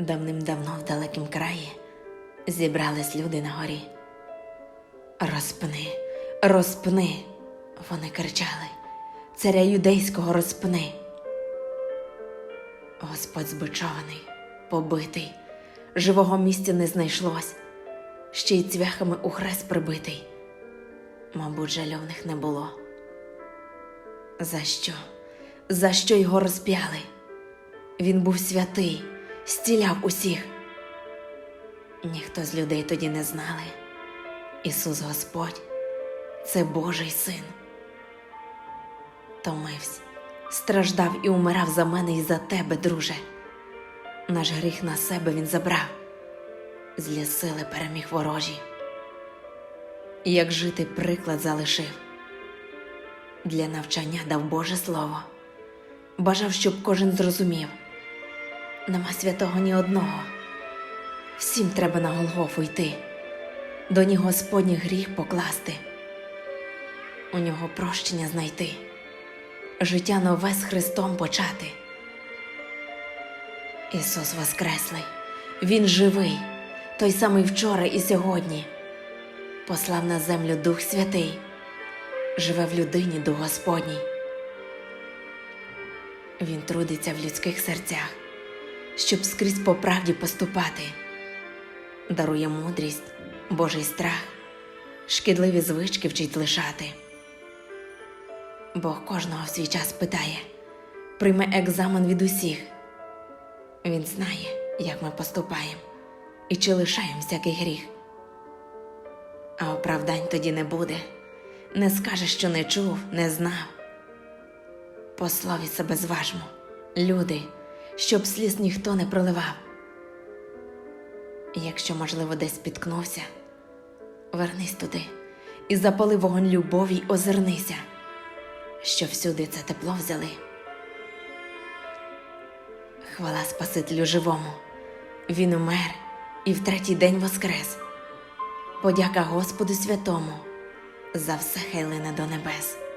Давним-давно в далекім краї зібрались люди на горі. Розпни, розпни, вони кричали, царя юдейського розпни. Господь збичований, побитий, живого місця не знайшлось, ще й цвяхами у хрест прибитий. Мабуть, жалю в них не було. За що? За що його розп'яли? Він був святий, стіляв усіх. Ніхто з людей тоді не знали. Ісус Господь це Божий син. Томився, страждав і умирав за мене і за тебе, друже. Наш гріх на себе він забрав, злі сили переміг ворожі. Як жити приклад залишив, для навчання дав Боже Слово, бажав, щоб кожен зрозумів. Нема святого ні одного. Всім треба на Голгофу йти, до ніг Господній гріх покласти, у нього прощення знайти, життя нове з Христом почати. Ісус Воскреслий, Він живий, той самий вчора і сьогодні. Послав на землю Дух Святий, живе в людині Дух Господній. Він трудиться в людських серцях щоб скрізь по правді поступати, дарує мудрість, Божий страх, шкідливі звички вчить лишати. Бог кожного в свій час питає, прийме екзамен від усіх. Він знає, як ми поступаємо і чи лишаємо всякий гріх. А оправдань тоді не буде, не скаже, що не чув, не знав. По слові себе зважмо, люди щоб сліз ніхто не проливав. Якщо, можливо, десь спіткнувся, вернись туди і запали вогонь любові й озирнися, що всюди це тепло взяли. Хвала Спасителю живому, Він умер і в третій день воскрес. Подяка Господу святому за все хай до небес.